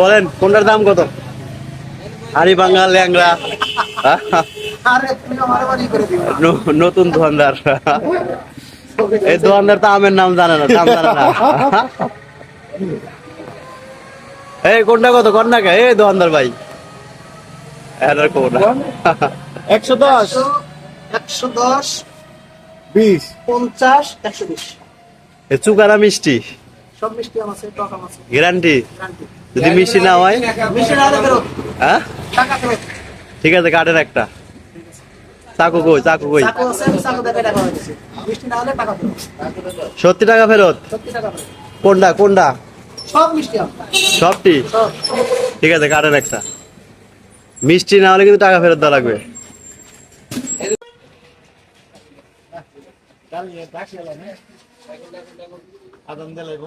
বলেন কোনটার দাম কত? হাড়ি বাঙ্গাল ল্যাংরা নতুন দোকানদার। এই দোকানদার তো আমের নাম জানে না দাম জানে না। এই কোনটা কত? কর না কে? এই দোকানদার ভাই। একশো দশ একশো দশ বিশ। পঞ্চাশ একশো বিশ। চুকারা মিষ্টি? সব মিষ্টি আছে টক আছে গ্যারান্টি? যদি মিষ্টি না হয়? মিষ্টি না হ্যাঁ? ঠিক আছে কাটেন একটা। চাকু কই চাকু কই? সত্যি টাকা ফেরত? কোনটা কোনটা? সবটি? ঠিক আছে কাটেন একটা। মিষ্টি না হলে কিন্তু টাকা ফেরত দেওয়া লাগবে। কালকে ডাকি এলাম আদান দিলাইব